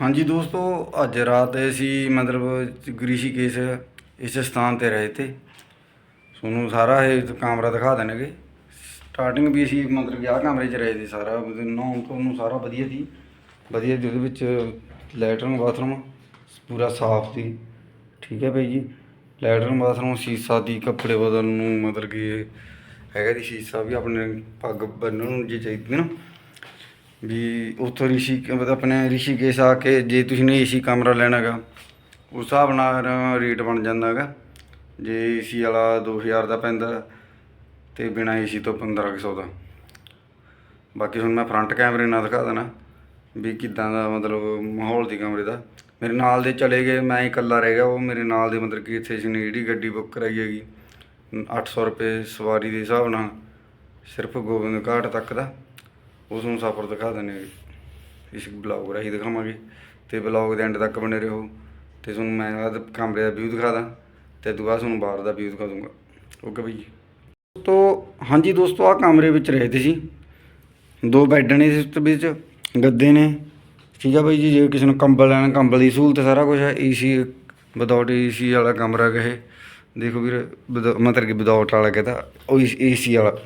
ਹਾਂਜੀ ਦੋਸਤੋ, ਅੱਜ ਰਾਤ ਅਸੀਂ ਮਤਲਬ ਗ੍ਰਿਸ਼ੀਕੇਸ਼ ਇਸ ਸਥਾਨ ਤੇ ਰਹੇ ਤੇ। ਤੁਹਾਨੂੰ ਸਾਰਾ ਇਹ ਕਮਰਾ ਦਿਖਾ ਦੇਣਗੇ। ਸਟਾਰਟਿੰਗ ਵੀ ਅਸੀਂ ਮਤਲਬ ਕਿ ਆਹ ਕਮਰੇ 'ਚ ਰਹੇ ਸੀ ਸਾਰਾ ਨਹਾਉਣ ਧੋਣ ਨੂੰ ਸਾਰਾ ਵਧੀਆ ਸੀ। ਵਧੀਆ ਜੀ ਉਹਦੇ ਵਿੱਚ ਲੈਟਰਨ ਬਾਥਰੂਮ ਪੂਰਾ ਸਾਫ਼ ਸੀ। ਠੀਕ ਹੈ ਭਾਈ ਜੀ, ਲੈਟਰਨ ਬਾਥਰੂਮ, ਸ਼ੀਸ਼ਾ ਦੀ ਕੱਪੜੇ ਬਦਲਣ ਨੂੰ ਮਤਲਬ ਕਿ ਹੈਗਾ ਜੀ, ਸ਼ੀਸ਼ਾ ਵੀ ਆਪਣੇ ਪੱਗ ਬੰਨਣ ਨੂੰ ਜੇ ਚਾਹੀਦੀ ਨਾ। ਵੀ ਉੱਥੋਂ ਰਿਸ਼ੀ ਮਤਲਬ ਆਪਣੇ ਰਿਸ਼ੀਕੇਸ਼ ਆ ਕੇ ਜੇ ਤੁਸੀਂ ਨੇ ਏਸੀ ਕਮਰਾ ਲੈਣਾ ਗਾ ਉਸ ਹਿਸਾਬ ਨਾਲ ਰੇਟ ਬਣ ਜਾਂਦਾ ਗਾ ਜੇ ਏਸੀ ਵਾਲਾ 2000 ਦਾ ਪੈਂਦਾ ਤੇ ਬਿਨਾ ਏਸੀ ਤੋਂ 1500 ਦਾ। ਬਾਕੀ ਹੁਣ ਮੈਂ ਫਰੰਟ ਕੈਮਰੇ ਨਾਲ ਦਿਖਾ ਦੇਣਾ ਵੀ ਕਿੱਦਾਂ ਦਾ ਮਤਲਬ ਮਾਹੌਲ ਦੀ ਕਮਰੇ ਦਾ। ਮੇਰੇ ਨਾਲ ਦੇ ਚਲੇ ਗਏ, ਮੈਂ ਇਕੱਲਾ ਰਹਿ ਗਿਆ, ਉਹ ਮੇਰੇ ਨਾਲ ਦੇ ਮਤਲਬ ਕਿ ਇੱਥੇ ਅਸੀਂ ਜਿਹੜੀ ਗੱਡੀ ਬੁੱਕ ਕਰਾਈ ਹੈਗੀ 800 ਰੁਪਏ ਸਵਾਰੀ ਦੇ ਹਿਸਾਬ ਨਾਲ ਸਿਰਫ ਗੋਬਿੰਦ ਘਾਟ ਤੱਕ ਦਾ। ਉਸ ਨੂੰ ਸਫ਼ਰ ਦਿਖਾ ਦਿੰਦੇ ਹਾਂ ਇਸ ਬਲੌਗ ਰਾਹੀਂ ਦਿਖਾਵਾਂਗੇ। ਤੇ ਬਲੌਗ ਦੇ ਐਂਡ ਤੱਕ ਬਣੇ ਰਹੋ। ਤੇ ਤੁਹਾਨੂੰ ਮੈਂ ਬਾਅਦ ਕਮਰੇ ਦਾ ਵਿਊ ਦਿਖਾ ਦਾਂ। ਤੇ ਦੁਬਾਰਾ ਤੁਹਾਨੂੰ ਬਾਹਰ ਦਾ ਵਿਊ ਦਿਖਾ ਦੂੰਗਾ। ਓਕੇ ਭਾਈ ਤੋ ਹਾਂਜੀ ਦੋਸਤੋ ਆ ਕਮਰੇ ਵਿੱਚ ਰਹੇ ਤੇ ਜੀ। ਦੋ ਬੈੱਡ ਨੇ ਇਸ ਵਿੱਚ, ਗੱਦੇ ਨੇ। ਠੀਕ ਆ ਬਾਈ ਜੀ, ਜੇ ਕਿਸੇ ਨੂੰ ਕੰਬਲ ਲੈਣਾ, ਕੰਬਲ ਦੀ ਸਹੂਲਤ ਸਾਰਾ ਕੁਝ ਹੈ। ਏਸੀ ਵਿਦਆਊਟ ਏਸੀ ਵਾਲਾ ਕਮਰਾ ਕਹੇ ਦੇਖੋ ਵੀਰ ਵਿਦ- ਮਤਲਬ ਕਿ ਵਿਦਆਊਟ ਵਾਲਾ ਕਹਿੰਦਾ? ਉਹ ਏਸੀ ਵਾਲਾ।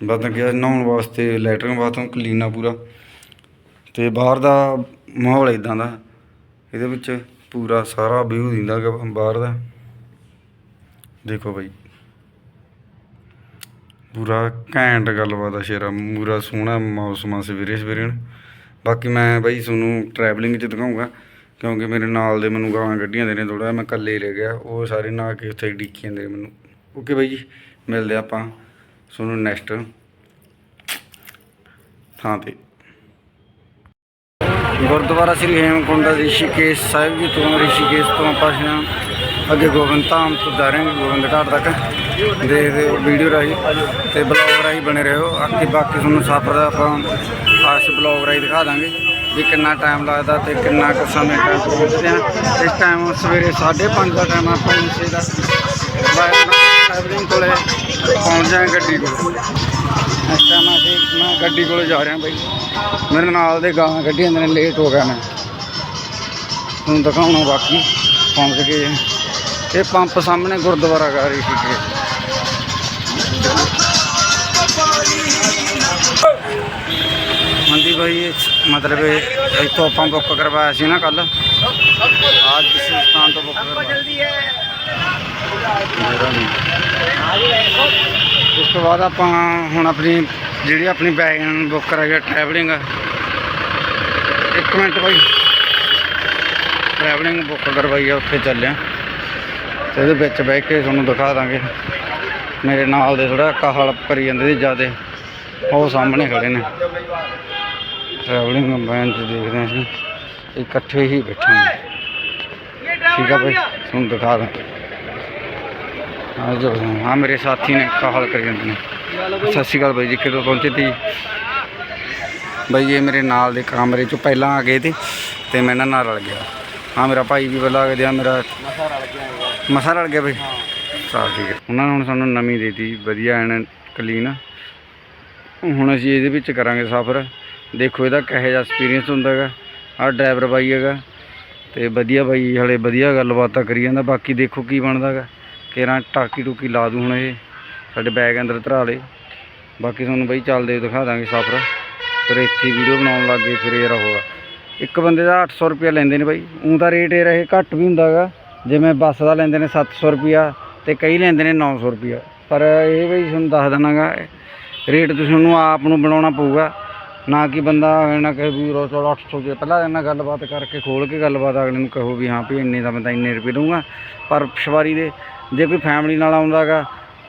ਬਾਤਾਂ ਕਿ ਨਹਾਉਣ ਵਾਸਤੇ ਲੈਟਰਿੰਗ ਬਾਥਰੂਮ ਕਲੀਨ ਆ ਪੂਰਾ ਤੇ ਬਾਹਰ ਦਾ ਮਾਹੌਲ ਇਦਾਂ ਦਾ, ਇਹਦੇ ਵਿੱਚ ਪੂਰਾ ਸਾਰਾ ਵਿਊ ਦਿੰਦਾ ਗਾ ਬਾਹਰ ਦਾ। ਦੇਖੋ ਬਾਈ। ਪੂਰਾ ਘੈਂਟ ਗੱਲਬਾਤ ਆ ਸ਼ੇਰਾ, ਪੂਰਾ ਸੋਹਣਾ ਮੌਸਮ ਆ ਸਵੇਰੇ ਸਵੇਰੇ ਬਾਕੀ ਮੈਂ ਬਾਈ ਤੁਹਾਨੂੰ ਟਰੈਵਲਿੰਗ 'ਚ ਦਿਖਾਊਂਗਾ, ਕਿਉਂਕਿ ਮੇਰੇ ਨਾਲ ਦੇ ਮੈਨੂੰ ਗਾਲਾਂ ਕੱਢੀਆਂ ਦੇ ਨੇ ਥੋੜਾ ਮੈਂ ਇਕੱਲੇ ਹੀ ਰਹਿ ਗਿਆ, ਉਹ ਸਾਰੇ ਨਹਾ ਕੇ ਉੱਥੇ ਡਿੱਕੀ ਜਾਂਦੇ ਨੇ ਮੈਨੂੰ। ਓਕੇ ਬਾਈ ਜੀ, ਮਿਲਦੇ ਆਪਾਂ। ਤੁਹਾਨੂੰ ਨੈਕਸਟ ਥਾਂ ਤੇ। ਗੁਰਦੁਆਰਾ ਸ੍ਰੀ ਹੇਮਕੁੰਡ ਰਿਸ਼ੀਕੇਸ਼ ਸਾਹਿਬ ਜੀ ਤੋਂ ਰਿਸ਼ੀਕੇਸ਼ ਤੋਂ ਆਪਾਂ ਜਾਂ ਅੱਗੇ ਗੋਬਿੰਦ ਧਾਮ ਤੋਂ ਜਾ ਗੋਬਿੰਦ ਘਾਟ ਤੱਕ। ਦੇਖਦੇ ਹੋ ਵੀਡੀਓ ਰਾਹੀਂ ਤੇ ਬਲੌਗ ਰਾਹੀਂ ਬਣੇ ਰਹੋ। ਅੱਗੇ ਬਾਕੀ ਤੁਹਾਨੂੰ ਸਫ਼ਰ ਦਾ ਆਪਾਂ ਖਾਸ ਬਲੌਗ ਰਾਹੀਂ ਦਿਖਾ ਦਾਂਗੇ ਵੀ ਕਿੰਨਾ ਟਾਈਮ ਲੱਗਦਾ ਤੇ ਕਿੰਨਾ ਕੁ ਸਮੇਂ ਤੱਕ ਪਹੁੰਚਦੇ ਹਾਂ। ਇਸ ਟਾਈਮ ਸਵੇਰੇ 5:30 ਦਾ ਟਾਈਮ ਆਪਾਂ ਇਸੇ ਦਾ। ਟਰੈਵਲਿੰਗ ਕੋਲੇ। ਪਹੁੰਚ ਜਾਏ ਗੱਡੀ ਕੋਲ? ਇਸ ਟਾਈਮ ਅਸੀਂ ਮੈਂ ਗੱਡੀ ਕੋਲੇ ਜਾ ਰਿਹਾ ਬਾਈ। ਮੇਰੇ ਨਾਲ ਦੇ ਗਾਲਾਂ ਕੱਢੀਆਂ ਨੇ ਲੇਟ ਹੋ ਗਿਆ ਮੈਂ ਤੁਹਾਨੂੰ ਦਿਖਾਉਣਾ ਬਾਕੀ, ਪਹੁੰਚ ਗਏ ਇਹ। ਪੰਪ ਸਾਹਮਣੇ ਗੁਰਦੁਆਰਾ ਗਾ ਰਹੀ ਸੀ ਹਾਂਜੀ ਭਾਈ ਮਤਲਬ ਇੱਥੋਂ ਆਪਾਂ ਬੁੱਕ ਕਰਵਾਇਆ ਸੀ ਨਾ ਕੱਲ ਅੱਜ ਇਸ ਤੋਂ ਬੁੱਕ ਕਰਵਾਇਆ। ਉਸ ਤੋਂ ਬਾਅਦ ਆਪਾਂ ਹੁਣ ਆਪਣੀ ਜਿਹੜੀ ਆਪਣੀ ਬੈਗਨ ਬੁੱਕ ਕਰਾਈ ਹੈ ਟਰੈਵਲਿੰਗ ਇੱਕ ਮਿੰਟ ਭਾਈ ਟਰੈਵਲਿੰਗ ਬੁੱਕ ਕਰਵਾਈ ਆ, ਉੱਥੇ ਚੱਲਿਆ। ਤੇ ਇਹਦੇ ਵਿੱਚ ਬਹਿ ਕੇ ਤੁਹਾਨੂੰ ਦਿਖਾ ਦਾਂਗੇ। ਮੇਰੇ ਨਾਲ ਦੇ ਥੋੜਾ ਕਾਹਲ ਕਰੀ ਜਾਂਦੇ ਸੀ ਜਿਆਦੇ। ਉਹ ਸਾਹਮਣੇ ਖੜੇ ਨੇ। ਟਰੈਵਲਿੰਗ ਬੈਨ ਚ ਦੇਖਦੇ ਹਾਂ ਅਸੀਂ। ਇਕੱਠੇ ਹੀ ਬੈਠੇ ਨੇ ਠੀਕ ਆ ਭਾਈ ਤੁਹਾਨੂੰ ਦਿਖਾ ਦਾਂ ਆ ਹਾਂ, ਮੇਰੇ ਸਾਥੀ ਨੇ ਕਾਹਲ ਕਰੀ ਜਾਂਦੇ ਨੇ। ਸਤਿ ਸ਼੍ਰੀ ਅਕਾਲ ਬਾਈ ਜੀ, ਕਿਦੋਂ ਪਹੁੰਚੇ ਤੀ ਬਾਈ ਇਹ ਮੇਰੇ ਨਾਲ ਦੇ ਕਮਰੇ ਚੋਂ ਪਹਿਲਾਂ ਆ ਗਏ ਤੇ ਤੇ ਮੈਂ ਇਹਨਾਂ ਨਾਲ ਰਲ ਗਿਆ। ਹਾਂ, ਮੇਰਾ ਭਾਈ ਵੀ ਪਹਿਲਾਂ ਆ ਗਿਆ ਮੇਰਾ ਮਸਾ ਰਲ ਗਿਆ ਬਾਈ। ਚਲ ਠੀਕ ਹੈ। ਉਹਨਾਂ ਨੇ ਹੁਣ ਸਾਨੂੰ ਨਵੀਂ ਦੇਤੀ, ਵਧੀਆ ਐਨ ਕਲੀਨ। ਹੁਣ ਅਸੀਂ ਇਹਦੇ ਵਿੱਚ ਕਰਾਂਗੇ ਸਫ਼ਰ। ਦੇਖੋ, ਇਹਦਾ ਕਿਹੋ ਜਿਹਾ ਐਕਸਪੀਰੀਅੰਸ ਹੁੰਦਾ ਹੈਗਾ। ਆਹ ਡਰਾਈਵਰ ਬਾਈ ਹੈਗਾ। ਤੇ ਵਧੀਆ ਬਾਈ, ਹਲੇ ਵਧੀਆ ਗੱਲਬਾਤਾਂ ਕਰੀ ਜਾਂਦਾ। ਬਾਕੀ ਦੇਖੋ ਕੀ ਬਣਦਾ ਹੈਗਾ। ਕੇਰਾਂ ਟਾਕੀ ਟੂਕੀ ਲਾ ਦੂ ਹੁਣ ਇਹ, ਸਾਡੇ ਬੈਗ ਅੰਦਰ ਧਰਾ ਲੇ। ਬਾਕੀ ਤੁਹਾਨੂੰ ਬਈ ਚੱਲਦੇ ਦਿਖਾ ਦਾਂਗੇ ਸਫ਼ਰ। ਫਿਰ ਇੱਥੇ ਵੀਡੀਓ ਬਣਾਉਣ ਲੱਗ ਗਏ, ਫਿਰ ਇਹ ਰਹੋਗਾ। ਇੱਕ ਬੰਦੇ ਦਾ 800 ਰੁਪਇਆ ਲੈਂਦੇ ਨੇ ਬਾਈ। ਉਂ ਤਾਂ ਰੇਟ ਇਹ ਰਹੇ, ਘੱਟ ਵੀ ਹੁੰਦਾ ਹੈਗਾ। ਜਿਵੇਂ ਬੱਸ ਦਾ ਲੈਂਦੇ ਨੇ 700 ਰੁਪਇਆ ਤੇ ਕਈ ਲੈਂਦੇ ਨੇ 900 ਰੁਪਇਆ। ਪਰ ਇਹ ਬਈ ਤੁਹਾਨੂੰ ਦੱਸ ਦੇਣਾਗਾ ਰੇਟ ਤੁਸੀਂ ਉਹਨੂੰ ਆਪ ਨੂੰ ਬਣਾਉਣਾ ਪਊਗਾ। ਨਾ ਕਿ ਬੰਦਾ ਨਾ ਕਹੇ ਵੀ ਰੋ ਚਲੋ 800 ਦੇ ਪਹਿਲਾਂ ਇਹਨਾਂ ਗੱਲਬਾਤ ਕਰਕੇ ਖੋਲ ਕੇ ਗੱਲਬਾਤ ਅਗਲੇ ਨੂੰ ਕਹੋ ਵੀ ਹਾਂ ਵੀ ਇੰਨੇ ਦਾ ਤਾਂ ਇੰਨੇ ਰੁਪਏ ਦਊਂਗਾ। ਪਰ ਸਵਾਰੀ ਦੇ ਜੇ ਕੋਈ ਫੈਮਿਲੀ ਨਾਲ ਆਉਂਦਾਗਾ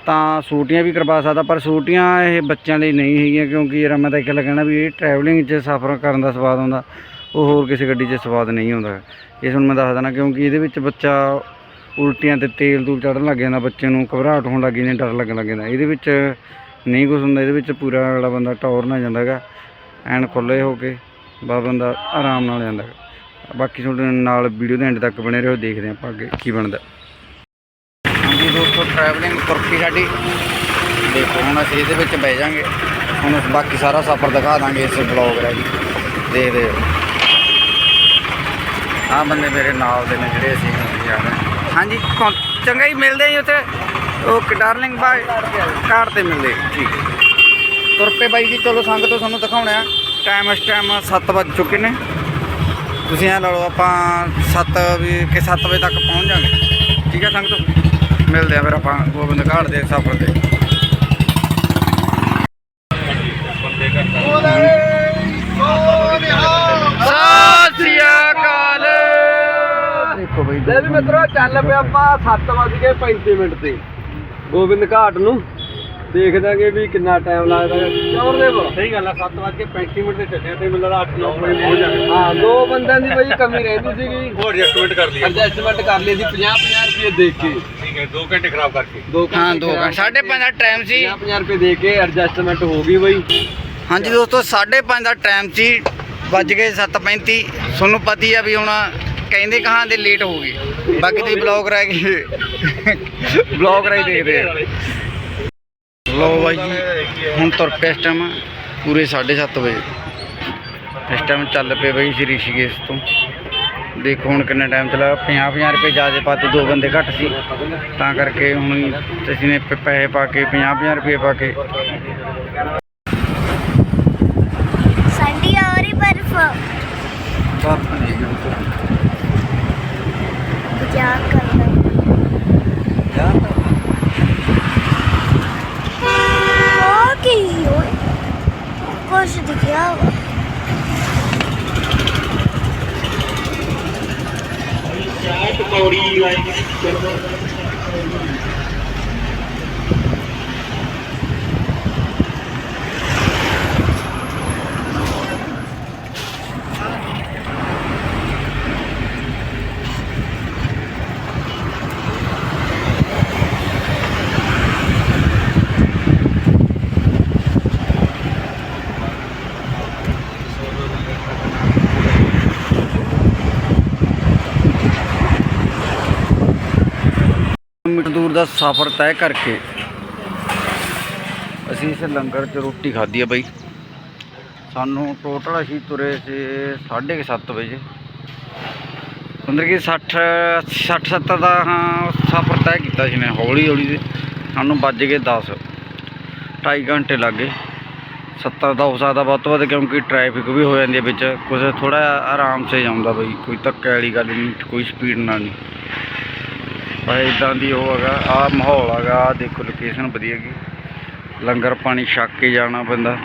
ਤਾਂ ਸੂਟੀਆਂ ਵੀ ਕਰਵਾ ਸਕਦਾ, ਪਰ ਸੂਟੀਆਂ ਇਹ ਬੱਚਿਆਂ ਲਈ ਨਹੀਂ ਹੈਗੀਆਂ, ਕਿਉਂਕਿ ਯਾਰ ਮੈਂ ਤਾਂ ਇੱਕ ਲੱਗਣਾ ਵੀ ਇਹ ਟਰੈਵਲਿੰਗ 'ਚ ਸਫ਼ਰ ਕਰਨ ਦਾ ਸਵਾਦ ਆਉਂਦਾ ਉਹ ਹੋਰ ਕਿਸੇ ਗੱਡੀ 'ਚ ਸਵਾਦ ਨਹੀਂ ਆਉਂਦਾ ਇਹ ਹੁਣ ਮੈਂ ਦੱਸ ਦੇਣਾ ਕਿਉਂਕਿ ਇਹਦੇ ਵਿੱਚ ਬੱਚਾ ਉਲਟੀਆਂ ਤੇ ਤੇਲ ਤੂਲ ਚੜਨ ਲੱਗ ਜਾਂਦਾ, ਬੱਚੇ ਨੂੰ ਘਬਰਾਹਟ ਹੋਣ ਲੱਗ ਜਾਂਦੀ, ਡਰ ਲੱਗਣ ਲੱਗ ਜਾਂਦਾ। ਇਹਦੇ ਵਿੱਚ ਨਹੀਂ ਕੁਛ ਹੁੰਦਾ, ਇਹਦੇ ਵਿੱਚ ਪੂਰਾ ਅਗਲਾ ਬੰਦਾ ਟੌਰ ਨਾ ਜਾਂਦਾ ਹੈਗਾ ਐਨ ਖੁੱਲੇ ਹੋ ਕੇ ਬਾ ਬੰਦਾ ਆਰਾਮ ਨਾਲ ਜਾਂਦਾ ਹੈਗਾ। ਬਾਕੀ ਤੁਹਾਡੇ ਨਾਲ ਵੀਡੀਓ ਦੇ ਐਂਡ ਤੱਕ ਬਣੇ ਰਹੋ, ਦੇਖਦੇ ਹਾਂ ਆਪਾਂ ਅੱਗੇ ਕੀ ਬਣਦਾ। ਟਰੈਵਲਿੰਗ ਤੁਰਕੀ ਸਾਡੀ। ਦੇਖੋ ਹੁਣ ਅਸੀਂ ਇਹਦੇ ਵਿੱਚ ਬਹਿ ਜਾਾਂਗੇ ਹੁਣ ਬਾਕੀ ਸਾਰਾ ਸਫ਼ਰ ਦਿਖਾ ਦਾਂਗੇ ਇਸ ਬਲੌਗ ਰਾਹੀਂ ਦੇਖਦੇ ਹੋ। ਆ ਬੰਦੇ ਮੇਰੇ ਨਾਲ ਦੇ ਨੇ ਜਿਹੜੇ ਅਸੀਂ ਜਾ ਰਹੇ ਹਾਂਜੀ ਚੰਗਾ ਹੀ ਮਿਲਦੇ ਜੀ ਉੱਥੇ। ਓਕੇ ਡਾਰਲਿੰਗ ਬਾਏ ਕਾਰ ਤੇ ਮਿਲਦੇ ਠੀਕ ਹੈ। ਤੁਰ ਪਏ ਬਾਈ ਜੀ, ਚਲੋ ਸੰਗ ਤੋਂ ਤੁਹਾਨੂੰ ਦਿਖਾਉਣਾ ਆ। ਟਾਈਮ ਇਸ ਟਾਈਮ 7 ਵੱਜ ਚੁੱਕੇ ਨੇ। ਤੁਸੀਂ ਐ ਲਾ ਲਓ, ਆਪਾਂ 7 ਵੀ ਕਿ 7 ਵਜੇ ਤੱਕ ਪਹੁੰਚ ਜਾਾਂਗੇ ਠੀਕ ਹੈ ਸੰਗ ਤੋਂ ਮਿਲਦੇ ਆ ਫਿਰ ਆਪਾਂ ਗੋਬਿੰਦ ਘਾਟ ਦੇ ਸਫ਼ਰ ਤੇ। ਦੇਖੋ ਬਈ ਲੈ ਵੀ ਮਿੱਤਰੋ ਚੱਲ ਪਿਆ ਆਪਾਂ 7:35 ਮਿੰਟ ਤੇ। ਗੋਬਿੰਦ ਘਾਟ ਨੂੰ ਦੇਖ ਦਾਂਗੇ ਵੀ ਕਿੰਨਾ ਟਾਈਮ ਲੱਗਦਾ ਚੌਰ ਦੇ ਬੋ ਸਹੀ ਗੱਲ ਆ 7:35 ਮਿੰਟ ਤੇ ਚੱਲਿਆ ਤੇ ਮੈਨੂੰ ਲੱਗਦਾ 8-9 ਵਜੇ ਪਹੁੰਚ ਜਾਣਾ ਹਾਂ ਦੋ ਬੰਦਿਆਂ ਦੀ ਬਈ ਕਮੀ ਰਹਿੰਦੀ ਸੀਗੀ। ਹੋਰ ਐਡਜਸਟਮੈਂਟ ਕਰ ਲਈ ਐਡਜਸਟਮੈਂਟ ਕਰ ਲਈ ਸੀ 50 50 ਰੁਪਏ ਦੇ ਕੇ। ਠੀਕ ਹੈ 2 ਘੰਟੇ ਖਰਾਬ ਕਰਕੇ। ਦੋ ਹਾਂ ਦੋ ਘੰਟੇ। ਸਾਢੇ ਪੰਜ ਦਾ ਟਾਈਮ ਸੀ। 50 50 ਰੁਪਏ ਦੇ ਕੇ ਐਡਜਸਟਮੈਂਟ ਹੋ ਗਈ ਬਈ। ਹਾਂਜੀ ਦੋਸਤੋ 5:30 ਦਾ ਟਾਈਮ ਸੀ। ਵੱਜ ਗਏ 7:35 ਤੁਹਾਨੂੰ ਪਤੀ ਆ ਵੀ ਹੁਣ ਕਹਿੰਦੇ ਕਹਾਂ ਦੇ ਲੇਟ ਹੋ ਗਏ। ਬਾਕੀ ਤੁਸੀਂ ਬਲੌਗ ਰਹਿ ਗਏ। ਬਲੌਗ ਰਹਿ ਦੇਖਦੇ ਆ। ਲੋ ਬਾਈ ਜੀ ਹੁਣ ਤੁਰ ਪਿਆ ਇਸ ਟਾਈਮ ਪੂਰੇ 7:30 ਵਜੇ। ਇਸ ਟਾਈਮ ਚੱਲ ਪਏ ਬਈ ਸ਼੍ਰੀ ਰਿਸ਼ੀਕੇਸ਼ ਤੋਂ। ਦੇਖੋ ਹੁਣ ਕਿੰਨਾ ਟਾਈਮ ਚਲਾ 50 50 ਰੁਪਏ ਜ਼ਿਆਦਾ ਪਾਤੇ ਦੋ ਬੰਦੇ ਘੱਟ ਸੀ। ਤਾਂ ਕਰਕੇ ਹੁਣ ਅਸੀਂ ਨੇ ਪੈਸੇ ਪਾ ਕੇ 50 50 ਰੁਪਏ ਪਾ ਕੇ। ਸਾਡੀ ਆ ਰਹੀ ਬਰਫ। ਬਾਪੂ ਜੀ ਕੀ ਕਰਨਾ ਉਹ ਕੀ ਹੋਏ ਕੁਛ ਦਿਖਿਆ ਵਾ। ਕਿਲੋਮੀਟਰ ਦੂਰ ਦਾ ਸਫ਼ਰ ਤੈਅ ਕਰਕੇ ਅਸੀਂ ਇਸ ਲੰਗਰ 'ਚ ਰੋਟੀ ਖਾਧੀ ਆ ਬਾਈ। ਸਾਨੂੰ ਟੋਟਲ ਅਸੀਂ ਤੁਰੇ ਸੀ 7:30 ਵਜੇ। ਅੰਦਰ ਕੀ 60 60 70 ਦਾ ਹਾਂ ਸਫ਼ਰ ਤੈਅ ਕੀਤਾ ਸੀ ਨੇ ਹੌਲੀ ਹੌਲੀ ਦੇ ਸਾਨੂੰ ਵੱਜ ਗਏ 10 ਢਾਈ ਘੰਟੇ ਲੱਗ ਗਏ। 70 ਦਾ ਹੋ ਸਕਦਾ ਵੱਧ ਤੋਂ ਵੱਧ ਕਿਉਂਕਿ ਟ੍ਰੈਫਿਕ ਵੀ ਹੋ ਜਾਂਦੀ ਹੈ ਵਿੱਚ। ਕੁਝ ਥੋੜਾ ਆਰਾਮ ਸੇ ਜਾਂਦਾ ਬਈ, ਕੋਈ ਧੱਕੇ ਵਾਲੀ ਗੱਲ ਨਹੀਂ, ਕੋਈ ਸਪੀਡ ਨਾਲ ਨਹੀਂ। ਭਾਈ ਇਦਾਂ ਦੀ ਉਹ ਹੈਗਾ ਆ ਮਾਹੌਲ ਹੈਗਾ, ਆਹ ਦੇਖੋ ਲੋਕੇਸ਼ਨ ਵਧੀਆ ਹੈਗੀ ਲੰਗਰ ਪਾਣੀ ਛੱਕ ਕੇ ਜਾਣਾ ਪੈਂਦਾ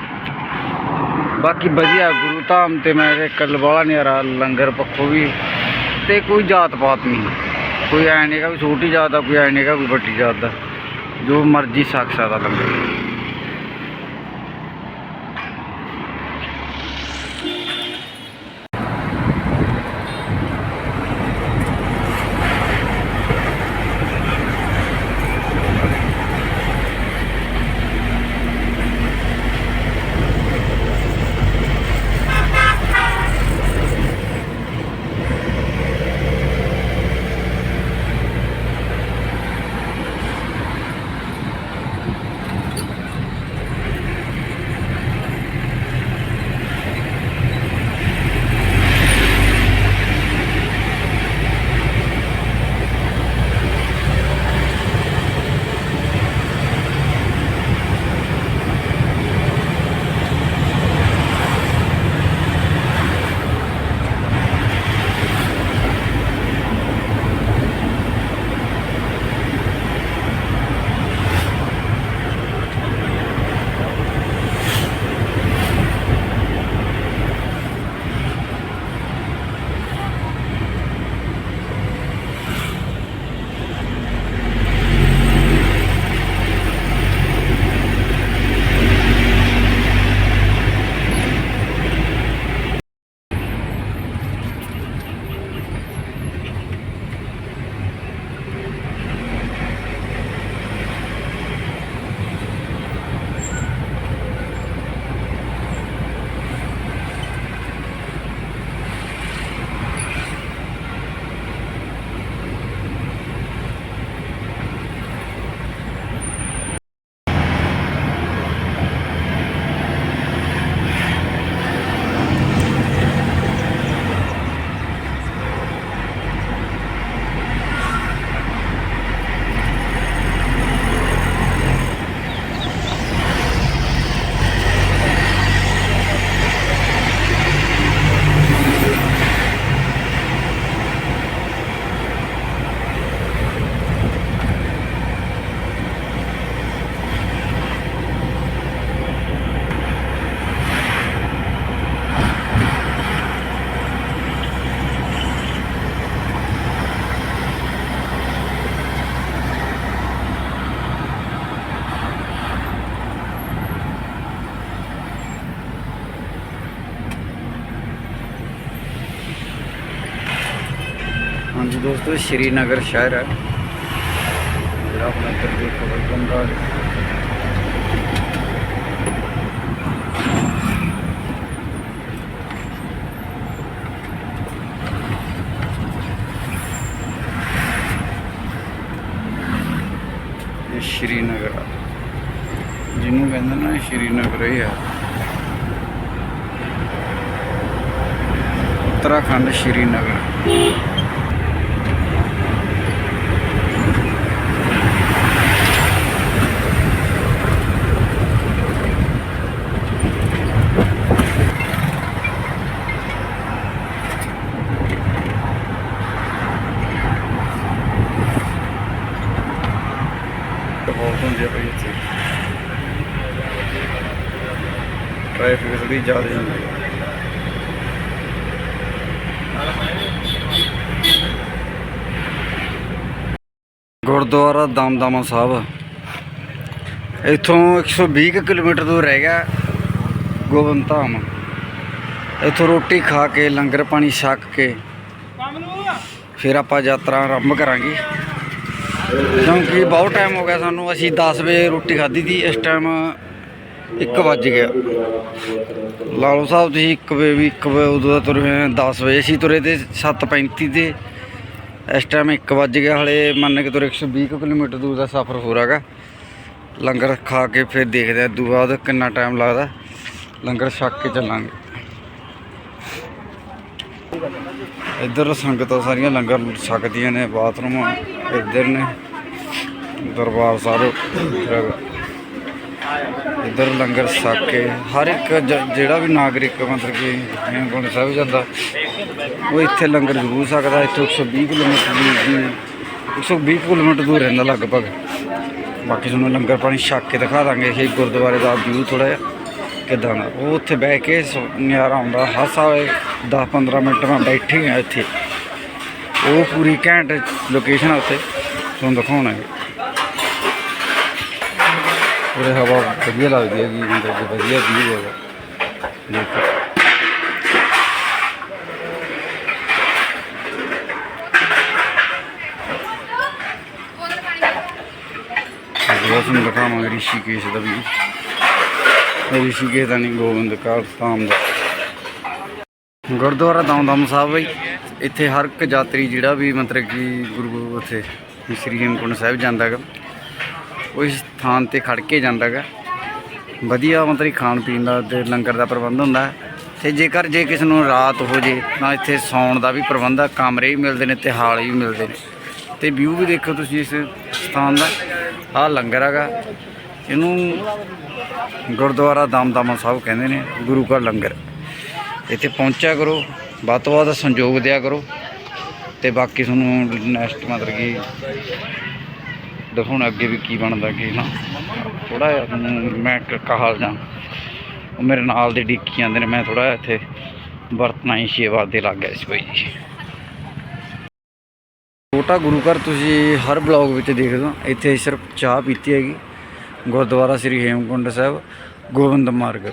ਬਾਕੀ ਵਧੀਆ, ਗੁਰੂ ਧਾਮ ਤੇ ਮੈਂ ਕਿਹਾ ਕੱਲ ਵਾਲਾ ਨਜ਼ਾਰਾ, ਲੰਗਰ ਪੱਖੋਂ ਵੀ, ਤੇ ਕੋਈ ਜਾਤ ਪਾਤ ਨਹੀਂ। ਕੋਈ ਐ ਨਹੀਂਗਾ ਵੀ ਛੋਟੀ ਜਾਤ ਦਾ ਕੋਈ ਐ ਨਹੀਂਗਾ ਕੋਈ ਵੱਡੀ ਜਾਤ ਦਾ ਜੋ ਮਰਜ਼ੀ ਛਕ ਸਕਦਾ ਲੰਗਰ। ਹਾਂਜੀ ਸ਼੍ਰੀਨਗਰ ਸ਼ਹਿਰ ਹੈ। ਜਿਹੜਾ ਆਪਣਾ ਇੱਧਰ ਦੇਖੋ ਬਈ ਸ਼੍ਰੀਨਗਰ ਆ। ਜਿਹਨੂੰ ਕਹਿੰਦੇ ਨਾ ਸ਼੍ਰੀਨਗਰ ਹੀ ਆ। ਉੱਤਰਾਖੰਡ ਸ਼੍ਰੀਨਗਰ ਬਹੁਤ ਹੁੰਦੀ ਆ ਭਾਈ ਇੱਥੇ। ਟ੍ਰੈਫਿਕ ਥੋੜੀ ਜ਼ਿਆਦਾ ਹੁੰਦੀ ਹੈ ਗੁਰਦੁਆਰਾ ਦਮਦਮਾ ਸਾਹਿਬ। ਇੱਥੋਂ 120 ਕੁ ਕਿਲੋਮੀਟਰ ਦੂਰ ਰਹਿ ਗਿਆ ਗੋਬਿੰਦ ਧਾਮ। ਇੱਥੋਂ ਰੋਟੀ ਖਾ ਕੇ ਲੰਗਰ ਪਾਣੀ ਛਕ ਕੇ ਫਿਰ ਆਪਾਂ ਯਾਤਰਾ ਆਰੰਭ ਕਰਾਂਗੇ। ਕਿਉਂਕਿ ਬਹੁਤ ਟਾਈਮ ਹੋ ਗਿਆ ਸਾਨੂੰ, ਅਸੀਂ 10 ਵਜੇ ਰੋਟੀ ਖਾਧੀ ਸੀ, ਇਸ ਟਾਈਮ 1 ਵੱਜ ਗਿਆ। ਲਾਲੋ ਸਾਹਿਬ, ਤੁਸੀਂ 1 ਵਜੇ ਵੀ 1 ਵਜੇ ਉਦੋਂ ਦਾ ਤੁਰੇ ਹੋਏ 10 ਵਜੇ ਅਸੀਂ ਤੁਰੇ ਤੇ 7:35 ਤੇ, ਇਸ ਟਾਈਮ 1 ਵੱਜ ਗਿਆ, ਹਲੇ ਮੰਨ ਕੇ ਤੁਰੇ 120 ਕੁ ਕਿਲੋਮੀਟਰ ਦੂਰ ਦਾ ਸਫ਼ਰ ਹੋ ਰਾਗਾ ਲੰਗਰ ਖਾ ਕੇ ਫਿਰ ਦੇਖਦੇ ਆ ਦੂ ਬਾਅਦ ਕਿੰਨਾ ਟਾਈਮ ਲੱਗਦਾ, ਲੰਗਰ ਛੱਕ ਕੇ ਚੱਲਾਂਗੇ। ਇੱਧਰ ਸੰਗਤਾਂ ਸਾਰੀਆਂ ਲੰਗਰ ਛਕਦੀਆਂ ਨੇ, ਬਾਥਰੂਮ ਇੱਧਰ ਨੇ, ਦਰਬਾਰ ਸਾਹਿਬ ਇੱਧਰ। ਲੰਗਰ ਛਕ ਕੇ ਹਰ ਇੱਕ ਜਿਹੜਾ ਵੀ ਨਾਗਰਿਕ ਮਤਲਬ ਕਿ ਹੇਮਕੁੰਟ ਸਾਹਿਬ ਜਾਂਦਾ, ਉਹ ਇੱਥੇ ਲੰਗਰ ਜ਼ਰੂਰ ਸਕਦਾ ਇੱਥੋਂ 120 ਕਿਲੋਮੀਟਰ ਦੂਰ 120 ਕਿਲੋਮੀਟਰ ਦੂਰ ਰਹਿੰਦਾ ਲਗਭਗ। ਬਾਕੀ ਤੁਹਾਨੂੰ ਲੰਗਰ ਪਾਣੀ ਛਕ ਕੇ ਦਿਖਾ ਦਾਂਗੇ, ਇਹ ਗੁਰਦੁਆਰੇ ਦਾ ਵਿਊ ਥੋੜਾ ਜਿਹਾ। ਕਿਦਾਂ ਦਾ ਉਹ ਉੱਥੇ ਬਹਿ ਕੇ ਸੋ- ਨਜ਼ਾਰਾ ਆਉਂਦਾ ਹਾਸਾ ਹੋਏ 10 15 ਮਿੰਟ ਮੈਂ ਬੈਠੇ ਆ ਇੱਥੇ ਉਹ ਪੂਰੀ ਘੈਂਟ ਲੋਕੇਸ਼ਨ ਆ ਉੱਥੇ ਤੁਹਾਨੂੰ ਦਿਖਾਉਣਾ ਹੈ ਪੂਰੇ ਹਵਾ ਵਧੀਆ ਲੱਗਦੀ ਹੈ ਜੀ ਮਤਲਬ ਕਿ ਵਧੀਆ ਵਿਊ ਹੈਗਾ ਦੇਖੋ ਬਹੁਤ ਤੁਹਾਨੂੰ ਦਿਖਾਵਾਂਗੇ ਰਿਸ਼ੀਕੇਸ਼ ਦਾ ਵੀ ਰਿਸ਼ੀਕੇਸ਼ ਦਾ ਨਹੀਂ ਗੋਬਿੰਦ ਕਾਲ ਧਾਮ ਦਾ। ਗੁਰਦੁਆਰਾ ਦਮਦਮ ਸਾਹਿਬ ਬਈ। ਇੱਥੇ ਹਰ ਇੱਕ ਯਾਤਰੀ ਜਿਹੜਾ ਵੀ ਮਤਲਬ ਕਿ ਗੁਰੂ ਉੱਥੇ ਸ੍ਰੀ ਹੇਮਕੁੰਟ ਸਾਹਿਬ ਜਾਂਦਾ ਹੈਗਾ ਉਹ ਇਸ ਤੇ ਖੜ ਕੇ ਜਾਂਦਾ ਹੈਗਾ ਵਧੀਆ ਮਤਲਬ ਕਿ ਖਾਣ ਪੀਣ ਦਾ ਤੇ ਲੰਗਰ ਦਾ ਪ੍ਰਬੰਧ ਹੁੰਦਾ। ਹੈ ਤੇ ਜੇਕਰ ਜੇ ਕਿਸੇ ਨੂੰ ਰਾਤ ਹੋ ਜੇ, ਤਾਂ ਇੱਥੇ ਸੌਣ ਦਾ ਵੀ ਪ੍ਰਬੰਧ ਆ। ਕਮਰੇ ਵੀ ਮਿਲਦੇ ਨੇ ਤੇ ਹਾਲ ਵੀ ਮਿਲਦੇ ਨੇ। ਤੇ ਵਿਊ ਵੀ ਦੇਖੋ ਤੁਸੀਂ ਇਸ ਸਥਾਨ ਦਾ। ਆਹ ਲੰਗਰ ਹੈਗਾ। ਇਹਨੂੰ ਗੁਰਦੁਆਰਾ ਦਮਦਮਾ ਸਾਹਿਬ ਕਹਿੰਦੇ ਨੇ, ਗੁਰੂ ਘਰ ਲੰਗਰ। ਇੱਥੇ ਪਹੁੰਚਿਆ ਕਰੋ, ਵੱਧ ਤੋਂ ਵੱਧ ਸੰਯੋਗ ਦਿਆ ਕਰੋ ਤੇ ਬਾਕੀ ਤੁਹਾਨੂੰ ਨੈਕਸਟ ਮਤਲਬ ਕਿ ਦਿਖਾਉਣਾ ਅੱਗੇ ਵੀ ਕੀ ਬਣਦਾ ਕੀ ਨਾ। ਥੋੜਾ ਜਿਹਾ ਤੁਹਾਨੂੰ ਮੈਂ ਕ- ਕਹਾਲ ਜਾਂ, ਉਹ ਮੇਰੇ ਨਾਲ ਦੇ ਡੀਕੀ ਜਾਂਦੇ ਨੇ, ਮੈਂ ਥੋੜਾ ਇੱਥੇ ਵਰਤਣਾ ਹੀ ਸੇਵਾ ਦੇ ਲੱਗ ਗਿਆ ਸੀ ਬਾਈ ਜੀ। ਛੋਟਾ ਗੁਰੂ ਘਰ ਤੁਸੀਂ ਹਰ ਬਲੌਗ ਵਿੱਚ ਦੇਖਦੇ ਹੋ, ਇੱਥੇ ਸਿਰਫ ਚਾਹ ਪੀਤੀ ਹੈਗੀ। ਗੁਰਦੁਆਰਾ ਸ੍ਰੀ ਹੇਮਕੁੰਡ ਸਾਹਿਬ, ਗੋਬਿੰਦ ਮਾਰਗ।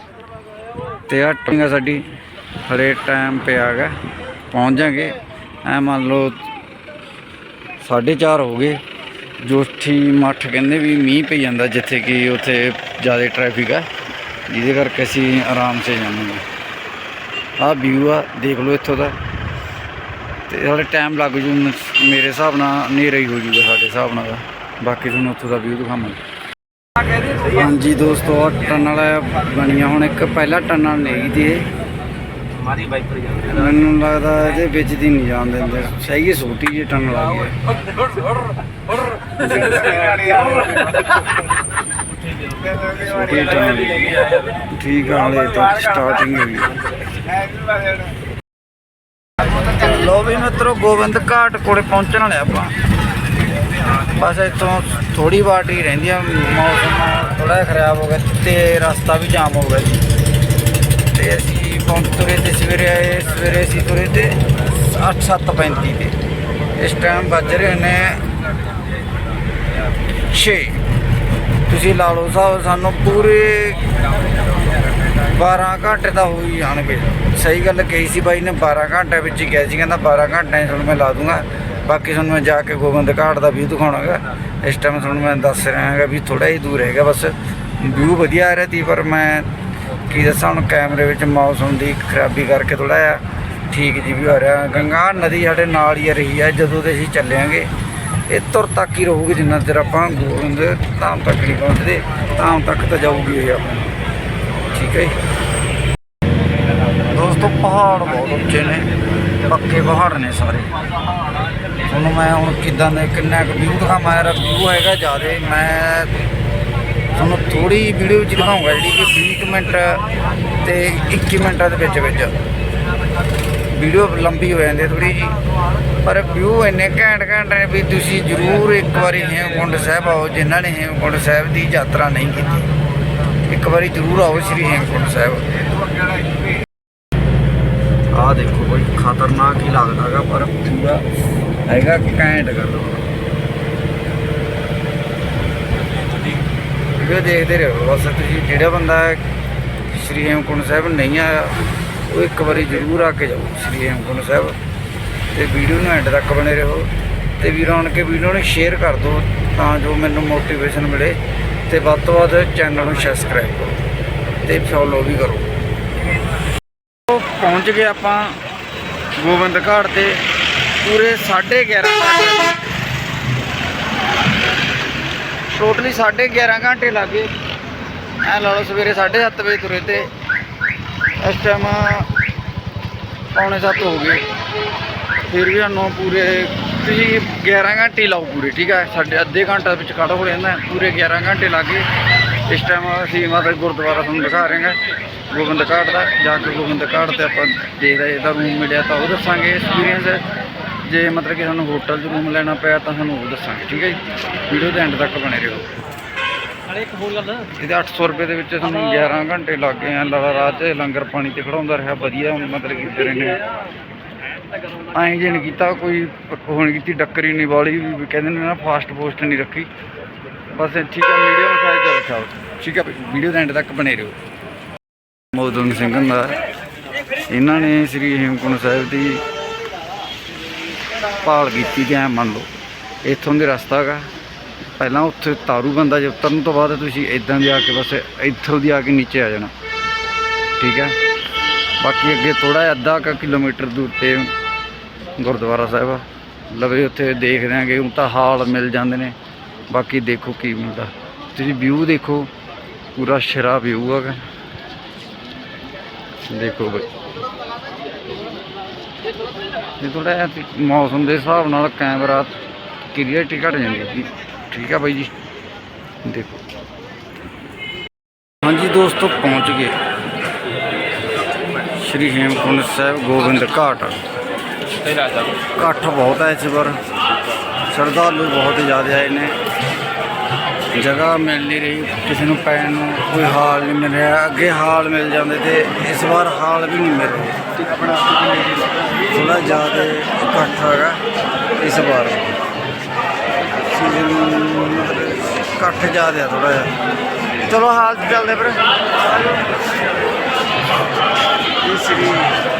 ਤੇ ਆ ਟਿੰਗਾ ਸਾਡੀ ਹਰੇ ਟਾਈਮ ਪਿਆ ਹੈਗਾ, ਪਹੁੰਚ ਜਾਗੇ। ਐ ਮੰਨ ਲਓ 4:30 ਹੋ ਗਏ। ਜੋਠੀ ਮੱਠ ਕਹਿੰਦੇ ਵੀ ਮੀਂਹ ਪਈ ਜਾਂਦਾ ਜਿੱਥੇ ਕਿ ਉੱਥੇ ਜ਼ਿਆਦਾ ਟ੍ਰੈਫਿਕ ਆ। ਜਿਹਦੇ ਕਰਕੇ ਅਸੀਂ ਆਰਾਮ ਸੇ ਜਾਵਾਂਗੇ। ਆਹ ਵਿਊ ਆ, ਦੇਖ ਲਓ ਇੱਥੋਂ ਦਾ। ਤੇ ਹਾਲੇ ਟਾਈਮ ਲੱਗ ਜੂ, ਮੇਰੇ ਹਿਸਾਬ ਨਾਲ ਹਨੇਰਾ ਹੀ ਹੋ ਜੂਗਾ ਸਾਡੇ ਹਿਸਾਬ ਨਾਲ। ਬਾਕੀ ਤੁਹਾਨੂੰ ਉੱਥੋਂ ਦਾ ਵਿਊ ਦਿਖਾਵਾਂਗੇ। ਹਾਂਜੀ ਦੋਸਤੋ ਆ ਟਨਲ ਬਣੀਆਂ ਹੁਣ ਇੱਕ ਪਹਿਲਾ ਟਨਲ ਨਹੀਂ ਦੀ ਮਾਰੀ ਵਾਈਪਰ ਜਾਂਦੇ ਮੈਨੂੰ ਲੱਗਦਾ ਇਹਦੇ ਵਿੱਚ ਦੀ ਨਹੀਂ ਜਾਣ ਦਿੰਦੇ। ਸਹੀ ਛੋਟੀ ਜਿਹੀ ਟਨਲ ਆ ਗਈ ਠੀਕ ਆ ਹਲੇ ਤਾਂ ਸਟਾਰਟਿੰਗ ਹੋਈ ਲੋ ਵੀ ਮਿੱਤਰੋ ਗੋਬਿੰਦ ਘਾਟ ਕੋਲੇ ਪਹੁੰਚਣ ਵਾਲੇ ਆਪਾਂ। ਬਸ ਇੱਥੋਂ ਥੋੜੀ ਵਾਟ ਰਹਿੰਦੀ ਆ ਮੌਸਮ ਥੋੜਾ ਜਿਹਾ ਖਰਾਬ ਹੋ ਗਿਆ ਤੇ ਰਸਤਾ ਵੀ ਜਾਮ ਹੋ ਗਿਆ ਜੀ। ਤੇ ਅਸੀਂ ਪਹੁੰਚ ਤੁਰੇ ਤੇ ਸਵੇਰੇ ਆਏ, ਸਵੇਰੇ ਅਸੀਂ ਤੁਰੇ ਤੇ 8:35 ਤੇ। ਇਸ ਟਾਈਮ ਵੱਜ ਰਹੇ ਨੇ 6 ਤੁਸੀਂ ਲਾ ਲਓ ਸਾਹਿਬ ਸਾਨੂੰ ਪੂਰੇ 12 ਘੰਟੇ ਤਾਂ ਹੋ ਹੀ ਜਾਣਗੇ। ਸਹੀ ਗੱਲ ਕਹੀ ਸੀ ਬਾਈ ਨੇ 12 ਘੰਟੇ ਵਿੱਚ ਹੀ ਕਿਹਾ ਸੀ, ਕਹਿੰਦਾ 12 ਘੰਟੇ ਤੁਹਾਨੂੰ ਮੈਂ ਲਾ ਦੂੰਗਾ। ਬਾਕੀ ਤੁਹਾਨੂੰ ਮੈਂ ਜਾ ਕੇ ਗੋਬਿੰਦ ਘਾਟ ਦਾ ਵਿਊ ਦਿਖਾਉਣਾਗਾ। ਇਸ ਟਾਈਮ ਤੁਹਾਨੂੰ ਮੈਂ ਦੱਸ ਰਿਹਾ ਹੈਗਾ ਵੀ ਥੋੜਾ ਹੀ ਦੂਰ ਹੈਗਾ, ਬਸ ਵਿਊ ਵਧੀਆ ਆ ਰਿਹਾ ਸੀ, ਪਰ ਮੈਂ ਕੀ ਦੱਸਾਂ, ਹੁਣ ਕੈਮਰੇ ਵਿੱਚ ਮੌਸਮ ਦੀ ਖਰਾਬੀ ਕਰਕੇ ਥੋੜਾ ਜਿਹਾ ਠੀਕ ਜੀ ਵੀ ਹੋ ਰਿਹਾ। ਗੰਗਾ ਨਦੀ ਸਾਡੇ ਨਾਲ ਹੀ ਆ ਰਹੀ ਹੈ ਜਦੋਂ ਦੇ ਅਸੀਂ ਚੱਲਿਆਂਗੇ, ਇਹ ਤੁਰ ਤੱਕ ਹੀ ਰਹੂਗੀ ਜਿੰਨਾ ਚਿਰ ਆਪਾਂ ਗੋਬਿੰਦ ਧਾਮ ਤੱਕ ਨਹੀਂ ਪਹੁੰਚਦੇ, ਧਾਮ ਤੱਕ ਤਾਂ ਜਾਊਗੀ ਇਹ ਆਪਾਂ। ਠੀਕ ਹੈ ਜੀ। ਦੋਸਤੋ, ਪਹਾੜ ਬਹੁਤ ਉੱਚੇ ਨੇ, ਪੱਕੇ ਪਹਾੜ ਨੇ ਸਾਰੇ। ਤੁਹਾਨੂੰ ਮੈਂ ਹੁਣ ਕਿਦਾਂ ਦੇ ਕਿੰਨਾ ਕੁ ਵਿਊ ਦਿਖਾਵਾਂ ਯਾਰ ਵਿਊ ਹੈਗਾ ਜ਼ਿਆਦੇ। ਮੈਂ ਤੁਹਾਨੂੰ ਥੋੜੀ ਵੀਡੀਓ ਚ ਦਿਖਾਉਂਗਾ ਜਿਹੜੀ ਕਿ 20 ਕੁ ਮਿੰਟ ਤੇ 21 ਮਿੰਟਾਂ ਦੇ ਵਿੱਚ ਵਿੱਚ। ਵੀਡੀਓ ਲੰਬੀ ਹੋ ਜਾਂਦੀ ਥੋੜੀ ਜੀ। ਪਰ ਵਿਊ ਇੰਨੇ ਘੈਂਟ ਘੈਂਟ ਨੇ ਵੀ ਤੁਸੀਂ ਜ਼ਰੂਰ ਇੱਕ ਵਾਰੀ ਹੇਮਕੁੰਡ ਸਾਹਿਬ ਆਓ, ਜਿਨ੍ਹਾਂ ਨੇ ਹੇਮਕੁੰਡ ਸਾਹਿਬ ਦੀ ਯਾਤਰਾ ਨਹੀਂ ਕੀਤੀ। ਇੱਕ ਵਾਰੀ ਜ਼ਰੂਰ ਆਓ ਸ੍ਰੀ ਹੇਮਕੁੰਡ ਸਾਹਿਬ। ਆਹ ਦੇਖੋ ਬਈ, ਖਤਰਨਾਕ ਹੀ ਲੱਗਦਾ ਹੈਗਾ, ਪਰ ਪੂਰਾ ਹੈਗਾ ਘੈਂਟ ਗੱਲ ਵੀਡੀਓ ਦੇਖਦੇ ਰਹੋ ਬਸ ਤੁਸੀਂ ਜਿਹੜਾ ਬੰਦਾ ਸ਼੍ਰੀ ਹੇਮਕੁੰਟ ਸਾਹਿਬ ਨਹੀਂ ਆਇਆ ਉਹ ਇੱਕ ਵਾਰੀ ਜ਼ਰੂਰ ਆ ਕੇ ਜਾਓ ਸ਼੍ਰੀ ਹੇਮਕੁੰਟ ਸਾਹਿਬ ਤੇ ਵੀਡੀਓ ਨੂੰ ਐਂਡ ਤੱਕ ਬਣੇ ਰਹੋ ਤੇ ਵੀਰਾਂ ਆਣ ਕੇ ਵੀਡੀਓ ਨੂੰ ਸ਼ੇਅਰ ਕਰ ਦਿਓ ਤਾਂ ਜੋ ਮੈਨੂੰ ਮੋਟੀਵੇਸ਼ਨ ਮਿਲੇ ਤੇ ਵੱਧ ਤੋਂ ਵੱਧ ਚੈਨਲ ਨੂੰ ਸਬਸਕ੍ਰਾਈਬ ਕਰੋ ਤੇ ਫੋਲੋ ਵੀ ਕਰੋ। ਪਹੁੰਚ ਗਏ ਆਪਾਂ ਗੋਬਿੰਦ ਘਾਟ ਤੇ। ਪੂਰੇ 11:30 ਘੰਟੇ ਟੋਟਲੀ 11:30 ਘੰਟੇ ਲੱਗੇ। ਐ ਲਾ ਲਓ ਸਵੇਰੇ 7:30 ਵਜੇ ਤੁਰੇ ਤੇ ਇਸ ਟਾਈਮ ਪੌਣੇ 7 ਹੋ ਗਏ। ਫਿਰ ਵੀ ਸਾਨੂੰ ਪੂਰੇ ਤੁਸੀਂ 11 ਘੰਟੇ ਲਾਓ ਪੂਰੇ, ਠੀਕ ਹੈ ਸਾਡੇ ਅੱਧੇ ਘੰਟਾ ਵਿੱਚ ਖੜਾ ਹੋ ਜਾਂਦਾ, ਪੂਰੇ 11 ਘੰਟੇ ਲੱਗੇ। ਇਸ ਟਾਈਮ ਅਸੀਂ ਮਾਤਾ ਗੁਰਦੁਆਰਾ ਤੁਹਾਨੂੰ ਦਿਖਾ ਰਹੇ ਹਾਂ। ਗੋਬਿੰਦ ਘਾਟ ਦਾ, ਜਾ ਕੇ ਗੋਬਿੰਦ ਘਾਟ ਤੇ ਆਪਾਂ ਦੇਖਦਾ ਇਹਦਾ ਰੂਮ ਮਿਲਿਆ ਤਾਂ ਉਹ ਦੱਸਾਂਗੇ ਐਕਸਪੀਰੀਅੰਸ ਜੇ ਮਤਲਬ ਕਿ ਸਾਨੂੰ ਹੋਟਲ 'ਚ ਰੂਮ ਲੈਣਾ ਪਿਆ ਤਾਂ ਸਾਨੂੰ ਉਹ ਦੱਸਾਂਗੇ ਠੀਕ ਹੈ ਜੀ? ਵੀਡੀਓ ਦੇ ਐਂਡ ਤੱਕ ਬਣੇ ਰਹੋ। ਨਾਲੇ ਇੱਕ ਹੋਰ ਗੱਲ। ਇਹਦੇ 800 ਰੁਪਏ ਦੇ ਵਿੱਚ ਸਾਨੂੰ 11 ਘੰਟੇ ਲੱਗ ਗਏ ਆ ਲਗਾਤਾਰ ਤੇ ਲੰਗਰ ਪਾਣੀ ਤੇ ਖੜਾਉਂਦਾ ਰਿਹਾ ਵਧੀਆ ਮਤਲਬ ਕਿ ਤੇਰੇ ਨੇ ਐਂ ਜੇ ਨਹੀਂ ਕੀਤਾ ਕੋਈ ਹੁਣ ਕੀਤੀ ਡੱਕਰੀ ਨਹੀਂ ਵਾਲੀ ਵੀ ਕਹਿੰਦੇ ਨੇ ਨਾ ਫਾਸਟ ਪੋਸਟ ਨਹੀਂ ਰੱਖੀ। ਬਸ ਠੀਕ ਹੈ ਮੀਡੀਅਮ ਸਾਈਜ਼ ਦਾ ਰੱਖਿਆ ਠੀਕ ਹੈ ਵੀਡੀਓ ਦੇ ਐਂਡ ਤੱਕ ਬਣੇ ਰਹੋ। ਮੋਦਨ ਸਿੰਘ ਦਾ ਇਹਨਾਂ ਨੇ ਸ੍ਰੀ ਹੇਮਕੁੰਟ ਸਾਹਿਬ ਦੀ ਭਾਲ ਕੀਤੀ ਕਿ ਐਂ ਮੰਨ ਲਓ। ਇੱਥੋਂ ਦੇ ਰਸਤਾ ਹੈਗਾ। ਪਹਿਲਾਂ ਉੱਥੇ ਤਾਰੂ ਬੰਦਾ ਜੇ ਉਤਰਨ ਤੋਂ ਬਾਅਦ ਤੁਸੀਂ ਇਦਾਂ ਦੀ ਆ ਕੇ ਬਸ ਇੱਥੋਂ ਦੀ ਆ ਕੇ ਨੀਚੇ ਆ ਜਾਣਾ। ਠੀਕ ਹੈ? ਬਾਕੀ ਅੱਗੇ ਥੋੜਾ ਜਿਹਾ ਅੱਧਾ ਕੁ ਕਿਲੋਮੀਟਰ ਦੂਰ ਤੇ ਗੁਰਦੁਆਰਾ ਸਾਹਿਬ ਆ। ਲਵੇ ਉੱਥੇ ਦੇਖਦੇ ਆਂਗੇ ਹੁਣ ਤਾਂ ਹਾਲ ਮਿਲ ਜਾਂਦੇ ਨੇ। ਬਾਕੀ ਦੇਖੋ ਕੀ ਮਿਲਦਾ। ਤੁਸੀਂ ਵਿਊ ਦੇਖੋ, ਪੂਰਾ ਸ਼ਰਾ ਵਿਊ ਹੈਗਾ। ਦੇਖੋ ਬਈ। ਇਹ ਥੋੜਾ ਜਿਹਾ ਮੌਸਮ ਦੇ ਹਿਸਾਬ ਨਾਲ ਕੈਮਰਾ ਕਲੀਅਰਟੀ ਘਟ ਜਾਂਦੀ ਹੈ ਠੀਕ ਆ ਬਾਈ ਜੀ। ਦੇਖੋ। ਹਾਂਜੀ ਦੋਸਤੋ, ਪਹੁੰਚ ਗਏ। ਸ਼੍ਰੀ ਹੇਮਕੁੰਡ ਸਾਹਿਬ ਗੋਬਿੰਦ ਘਾਟ। ਇਕੱਠ ਬਹੁਤ ਹੈ ਇਸ ਵਾਰ। ਸ਼ਰਧਾਲੂ ਬਹੁਤ ਜ਼ਿਆਦਾ ਆਏ ਨੇ। ਜਗ੍ਹਾ ਮਿਲ ਨਹੀਂ ਰਹੀ। ਕਿਸੇ ਨੂੰ ਪੈਣ ਨੂੰ ਕੋਈ ਹਾਲ ਨਹੀਂ ਮਿਲ ਰਿਹਾ ਅੱਗੇ ਹਾਲ ਮਿਲ ਜਾਂਦੇ ਤੇ ਇਸ ਵਾਰ ਹਾਲ ਵੀ ਨਹੀਂ ਮਿਲ ਰਿਹਾ। ਥੋੜਾ ਜ਼ਿਆਦਾ ਇਕੱਠ ਹੈਗਾ ਇਸ ਵਾਰ। ਸੀਜ਼ਨ ਮਤਲਬ ਇਕੱਠ ਜ਼ਿਆਦਾ ਥੋੜਾ ਜਿਹਾ। ਚਲੋ ਹਾਲ 'ਚ ਚੱਲਦੇ ਫਿਰ। ਇਹ ਸ੍ਰੀ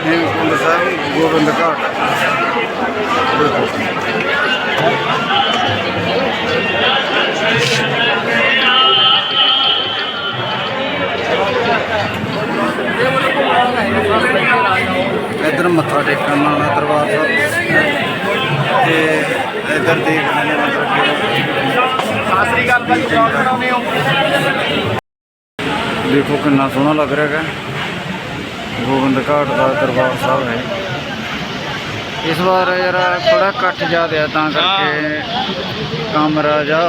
ਹੇਮਕੁੰਟ ਸਾਹਿਬ, ਗੋਬਿੰਦ ਘਾਟ। ਦੇਖੋ। ਇੱਧਰ ਮੱਥਾ ਟੇਕਣ ਨਾਲ ਦਰਬਾਰ ਸਾਹਿਬ ਤੇ ਇੱਧਰ ਦੇਖਣੇ ਨੇ ਮਤਲਬ ਕਿ ਸਾਸਰੀ ਗੱਲ ਭਾਜੀ ਕੌਣ ਬਣਾਉਂਦੇ ਹੋ ਦੇਖੋ ਕਿੰਨਾ ਸੋਹਣਾ ਲੱਗ ਰਿਹਾ ਹੈ ਗੋਬਿੰਦ ਘਾਟ ਦਾ ਦਰਬਾਰ ਸਾਹਿਬ ਹੈ। ਇਸ ਵਾਰ ਯਾਰ ਥੋੜਾ ਇਕੱਠ ਜ਼ਿਆਦਾ ਤਾਂ ਕਰਕੇ ਕਮਰਾ ਜਾ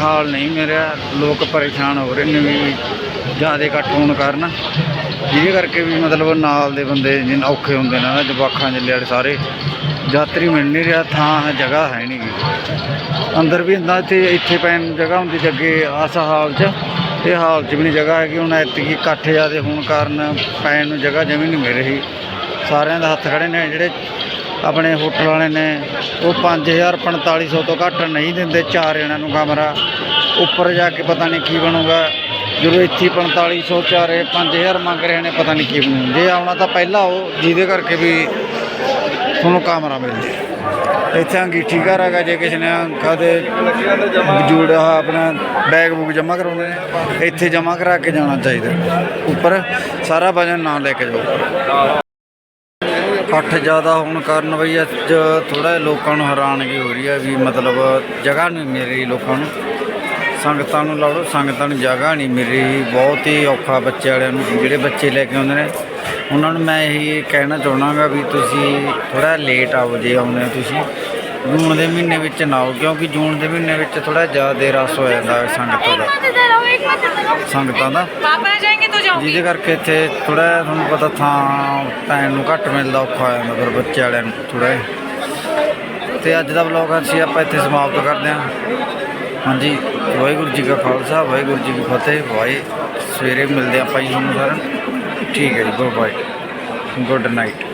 ਹਾਲ ਨਹੀਂ ਮਿਲਿਆ। ਲੋਕ ਪਰੇਸ਼ਾਨ ਹੋ ਰਹੇ ਨੇ ਵੀ ਜ਼ਿਆਦਾ ਇਕੱਠ ਹੋਣ ਕਾਰਨ। ਜਿਹਦੇ ਕਰਕੇ ਵੀ ਮਤਲਬ ਨਾਲ ਦੇ ਬੰਦੇ ਜਿਨ ਔਖੇ ਹੁੰਦੇ ਨੇ ਨਾ ਜਵਾਖਾਂ ਜੱਲੇ ਵਾਲੇ ਸਾਰੇ। ਯਾਤਰੀ ਮਿਲ ਨਹੀਂ ਰਿਹਾ, ਥਾਂ ਹੈ, ਜਗ੍ਹਾ ਹੈ ਨਹੀਂ ਅੰਦਰ ਵੀ ਹੁੰਦਾ ਤੇ ਇੱਥੇ ਪੈਣ ਨੂੰ ਜਗ੍ਹਾ ਹੁੰਦੀ ਜੱਗੇ ਅੱਗੇ ਆਸ ਹਾਲ 'ਚ। ਇਹ ਹਾਲ 'ਚ ਵੀ ਨਹੀਂ ਜਗ੍ਹਾ ਹੈਗੀ, ਹੁਣ ਐਤਕੀ ਇਕੱਠ ਜ਼ਿਆਦਾ ਹੋਣ ਕਾਰਨ ਪੈਣ ਨੂੰ ਜਗ੍ਹਾ ਜਮੀ ਨਹੀਂ ਮਿਲ ਰਹੀ। ਸਾਰਿਆਂ ਦਾ ਹੱਥ ਖੜੇ ਨੇ, ਜਿਹੜੇ ਆਪਣੇ ਹੋਟਲ ਵਾਲੇ ਨੇ, ਉਹ 5000 4500 ਤੋਂ ਘੱਟ ਨਹੀਂ ਦਿੰਦੇ, ਚਾਰ ਜਣਿਆਂ ਨੂੰ ਕਮਰਾ। ਉੱਪਰ ਜਾ ਕੇ ਪਤਾ ਨਹੀਂ ਕੀ ਬਣੂਗਾ। ਜਦੋਂ ਇੱਥੇ ਹੀ 4500 ਚਾਰੇ 5000 ਮੰਗ ਰਹੇ ਨੇ, ਪਤਾ ਨਹੀਂ ਕੀ ਬਣੂ। ਜੇ ਆਉਣਾ ਤਾਂ ਪਹਿਲਾਂ ਉਹ, ਜਿਹਦੇ ਕਰਕੇ ਵੀ ਤੁਹਾਨੂੰ ਕਮਰਾ ਮਿਲ ਜੇ। ਇੱਥੇ ਅੰਗੀਠੀ ਘਰ ਹੈਗਾ, ਜੇ ਕਿਸੇ ਨੇ ਕਦੇ ਜੂੜਾ ਆਪਣਾ ਬੈਗ ਬੁੱਕ ਜਮ੍ਹਾਂ ਕਰਾਉਣੇ ਨੇ, ਇੱਥੇ ਜਮ੍ਹਾਂ ਕਰਾ ਕੇ ਜਾਣਾ ਚਾਹੀਦਾ। ਉੱਪਰ ਸਾਰਾ ਵਜਨ ਨਾ ਲੈ ਕੇ ਜਾਓ। ਇਕੱਠ ਜ਼ਿਆਦਾ ਹੋਣ ਕਾਰਨ ਬਈ ਅੱਜ ਥੋੜਾ ਲੋਕਾਂ ਨੂੰ ਹੈਰਾਨਗੀ ਹੋ ਰਹੀ ਹੈ ਵੀ ਮਤਲਬ ਜਗ੍ਹਾ ਨਹੀਂ ਮਿਲ ਰਹੀ ਲੋਕਾਂ ਨੂੰ। ਸੰਗਤਾਂ ਨੂੰ ਲਾੜੋ ਸੰਗਤਾਂ ਨੂੰ ਜਗ੍ਹਾ ਨਹੀਂ ਮਿਲ। ਰਹੀ ਬਹੁਤ ਹੀ ਔਖਾ ਬੱਚੇ ਵਾਲਿਆਂ ਨੂੰ ਜਿਹੜੇ ਬੱਚੇ ਲੈ ਕੇ ਆਉਂਦੇ ਨੇ। ਉਹਨਾਂ ਨੂੰ ਮੈਂ ਇਹੀ ਕਹਿਣਾ ਚਾਹਣਾਗਾ ਵੀ ਤੁਸੀਂ ਥੋੜਾ ਲੇਟ ਆਓ ਜੇ ਆਉਂਦੇ ਹੋ ਤੁਸੀਂ। ਜੂਨ ਦੇ ਮਹੀਨੇ ਵਿੱਚ ਨਾ ਆਓ ਕਿਉਂਕਿ ਜੂਨ ਦੇ ਮਹੀਨੇ ਵਿੱਚ ਥੋੜਾ ਜ਼ਿਆਦਾ ਰਸ ਹੋ ਜਾਂਦਾ ਸੰਗਤ ਦਾ। ਸੰਗਤਾਂ ਦਾ। ਜਿਹਦੇ ਕਰਕੇ ਇੱਥੇ ਥੋੜਾ ਤੁਹਾਨੂੰ ਪਤਾ ਥਾਂ ਟਾਈਮ ਨੂੰ ਘੱਟ ਮਿਲਦਾ ਔਖਾ ਹੋ ਜਾਂਦਾ ਫਿਰ ਬੱਚੇ ਵਾਲਿਆਂ ਨੂੰ ਥੋੜਾ ਤੇ ਅੱਜ ਦਾ ਵਲੌਗ ਅਸੀਂ ਆਪਾਂ ਇੱਥੇ ਸਮਾਪਤ ਕਰਦੇ ਹਾਂ। ਹਾਂਜੀ। ਵਾਹਿਗੁਰੂ ਜੀ ਕਾ ਖਾਲਸਾ, ਵਾਹਿਗੁਰੂ ਜੀ ਕੀ ਫਤਿਹ। ਵਾਹਿ ਸਵੇਰੇ ਮਿਲਦੇ ਆਪਾਂ ਜੀ ਤੁਹਾਨੂੰ ਸਾਰਿਆਂ ਨੂੰ। ਠੀਕ ਹੈ ਜੀ ਬਾਏ ਬਾਏ ਗੁੱਡ ਨਾਈਟ